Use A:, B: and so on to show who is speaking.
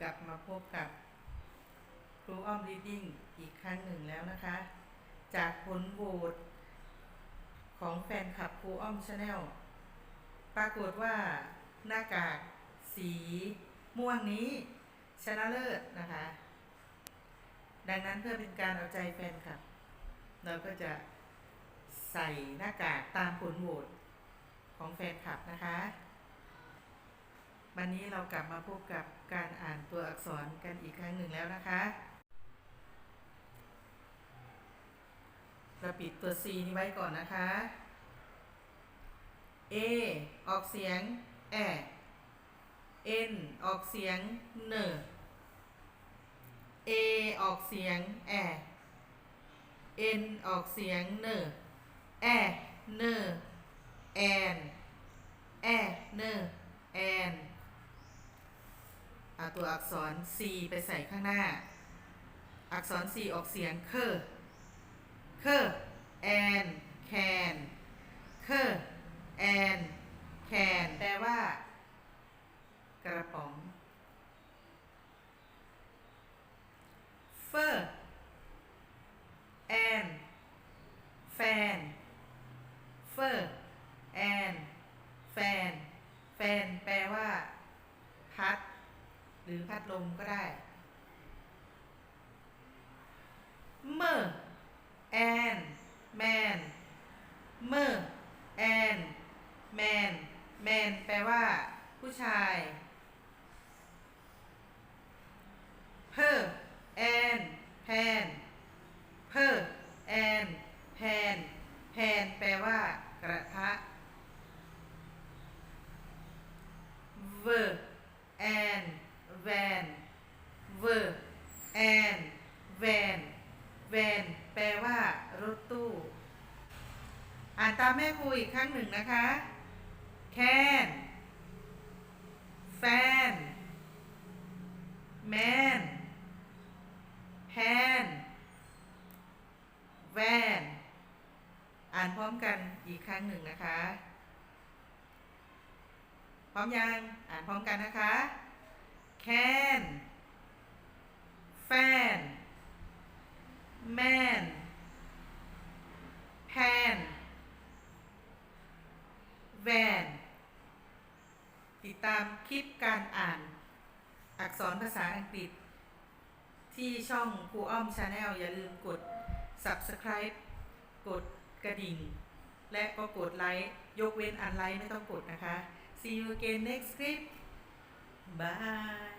A: กลับมาพบกับครูอ้อมรีดดิ้งอีกครั้งหนึ่งแล้วนะคะ จากผลโหวตของแฟนคลับครูอ้อมชาแนลปรากฏว่าหน้ากากสีม่วงนี้ชนะเลิศนะคะ ดังนั้นเพื่อเป็นการเอาใจแฟนคลับ เราก็จะใส่หน้ากากตามผลโหวตของแฟนคลับนะคะ วันนี้เรากลับมาพบกับการอ่านตัวอักษรกันอีกครั้งหนึ่งแล้วนะคะเราปิดตัว C นี้ไว้ก่อนนะคะ A ออกเสียงแอ N ออกเสียงเน A ออกเสียงแอ N ออกเสียงเนแอเนแอนแอเนแอน เอาตัวอักษร C ไปใส่ข้างหน้า อักษร C ออกเสียงเคอเคอแอนแคนเคอแอนแคนแปลว่ากระป๋อง เฟอร์แอนแฟน เฟอร์แอนแฟน แฟน แปลว่า พัด หรือ พัดลมก็ได้เมอร์แอนแมนเมอร์แอนแมนแมนแปลว่า ผู้ชายเพอแอนแพนเพอแอนแพนแพนแปลว่า กระทะเวอร์แอน แวนเวอร์แอนแวนแวนแปลว่ารถตู้ อ่านตามแม่ครูอีกครั้งหนึ่งนะคะแคนแฟนแมนแพนแวนอ่านพร้อมกันอีกครั้งหนึ่งนะคะ พร้อมยัง อ่านพร้อมกันนะคะ แคนแฟนแมนแพนแวนติดตามคลิปการอ่าน อักษรภาษาอังกฤษ ที่ช่องครูอ้อมชาแนลอย่าลืมกด subscribe กดกระดิ่ง และก็กดไลค์ ยกเว้นอันไลค์ไม่ต้องกดนะคะ see you again next clip bye